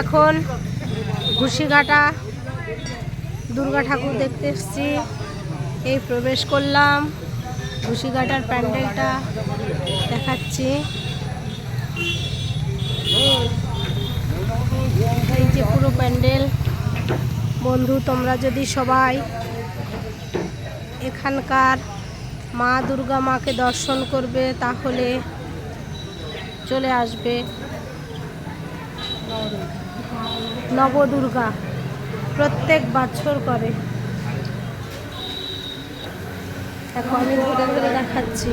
এখন ঘুষিঘাটা, দুর্গা ঠাকুর দেখতে এসেছি। এই প্রবেশ করলাম, ঘুষিঘাটার প্যান্ডেলটা দেখাচ্ছি। এই যে পুরো প্যান্ডেল। বন্ধু, তোমরা যদি সবাই এখানকার মা দুর্গা মাকে দর্শন করবে, তাহলে চলে আসবে। নবদুর্গা প্রত্যেক বছর করে। দেখো, আমি ধরে ধরে দেখাচ্ছি।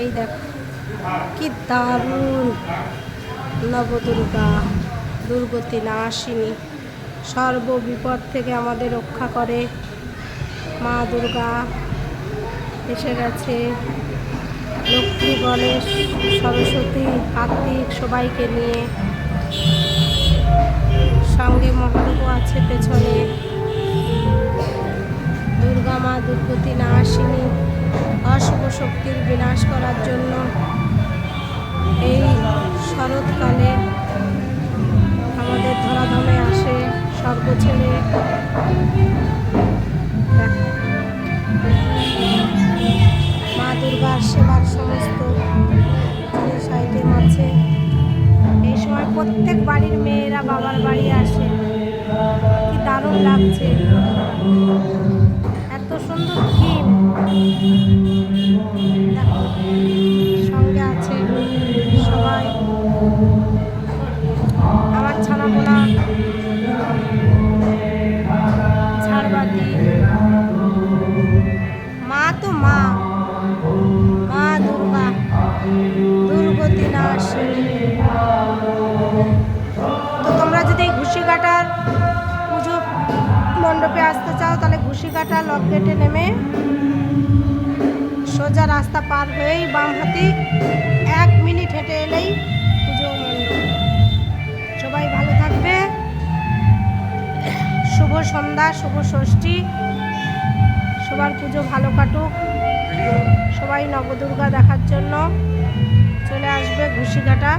এই দেখো, কি দারুণ নবদুর্গা, দুর্গতি নাশিনী সর্ববিপদ থেকে আমাদের রক্ষা করে মা দুর্গা। এসে গেছে। লক্ষ্মী, গণেশ, সরস্বতী, কার্তিক সবাইকে নিয়ে সঙ্গে মহাদেব আছে পেছনে। দুর্গা মা, দুর্গতি নাশিনী অশুভ শক্তির বিনাশ করার জন্য এই শরৎকালে আমাদের ধরাধামে আসে স্বর্গ আছে। এই সময় প্রত্যেক বাড়ির মেয়েরা বাবার বাড়ি আসে। কি দারুণ লাগছে। এত সুন্দর থিম সঙ্গে আছে সবাই। আমার ছানাপোনা। নাশিনী তো তোমরা যদি এই ঘুষিঘাটার পুজো মণ্ডপে আসতে চাও, তাহলে ঘুষিঘাটা লক গেটে নেমে সোজা রাস্তা পার হয়েই বাম হাতে এক মিনিট হেঁটে এলেই পুজো সবাই ভালো থাকবে। শুভ সন্ধ্যা, শুভ ষষ্ঠী। সবার পুজো ভালো কাটুক। সবাই নবদুর্গা দেখার জন্য। ঘুষিঘাটা